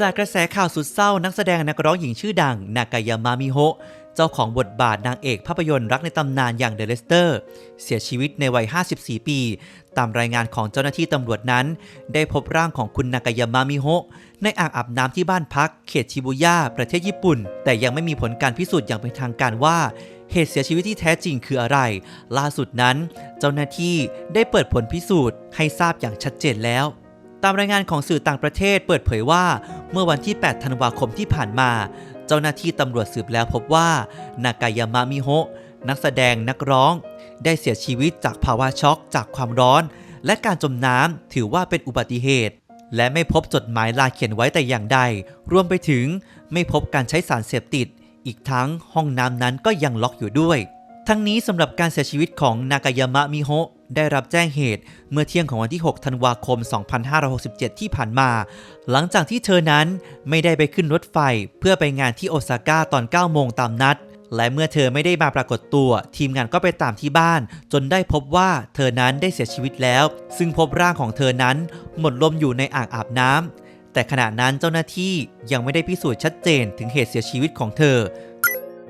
จากกระแสข่าวสุดเศร้านักแสดงนักร้องหญิงชื่อดัง นากายามามิโฮะเจ้าของบทบาทนางเอกภาพยนตร์รักในตำนานอย่างเดอะเลสเตอร์ เสียชีวิตในวัย 54 ปี ตามรายงานของเจ้าหน้าที่ตำรวจนั้น ได้พบร่างของคุณนากายามามิโฮะในอ่างอาบน้ำที่บ้านพัก เขตชิบุย่าประเทศญี่ปุ่น แต่ยังไม่มีผลการพิสูจน์อย่างเป็นทางการว่าเหตุเสียชีวิตที่แท้จริงคืออะไร ล่าสุดนั้น เจ้าหน้าที่ได้เปิดผลพิสูจน์ให้ทราบอย่างชัดเจนแล้ว ตามรายงานของสื่อต่างประเทศเปิดเผยว่า เมื่อวันที่ 8 ธันวาคมที่ผ่านมา เจ้าหน้าที่ตำรวจสืบแล้วพบว่านากายามะมิโฮะนักแสดงนักร้อง ได้เสียชีวิตจากภาวะช็อกจากความร้อน และการจมน้ำถือว่าเป็นอุบัติเหตุ และไม่พบจดหมายลาเขียนไว้แต่อย่างใด รวมไปถึงไม่พบการใช้สารเสพติด อีกทั้งห้องน้ำนั้นก็ยังล็อกอยู่ด้วย ทั้งนี้สำหรับการเสียชีวิตของนากายามะมิโฮะ ได้รับแจ้งเหตุเมื่อเที่ยงของวันที่ 6 ธันวาคม 2567 ที่ผ่านมา หลังจากที่เธอนั้นไม่ได้ไปขึ้นรถไฟเพื่อไปงานที่โอซาก้าตอน 9 โมงตามนัด และเมื่อเธอไม่ได้มาปรากฏตัว ทีมงานก็ไปตามที่บ้าน จนได้พบว่าเธอนั้นได้เสียชีวิตแล้ว ซึ่งพบร่างของเธอนั้นหมดลมอยู่ในอ่างอาบน้ำแต่ขณะนั้นเจ้าหน้าที่ยังไม่ได้พิสูจน์ชัดเจนถึงเหตุเสียชีวิตของเธอ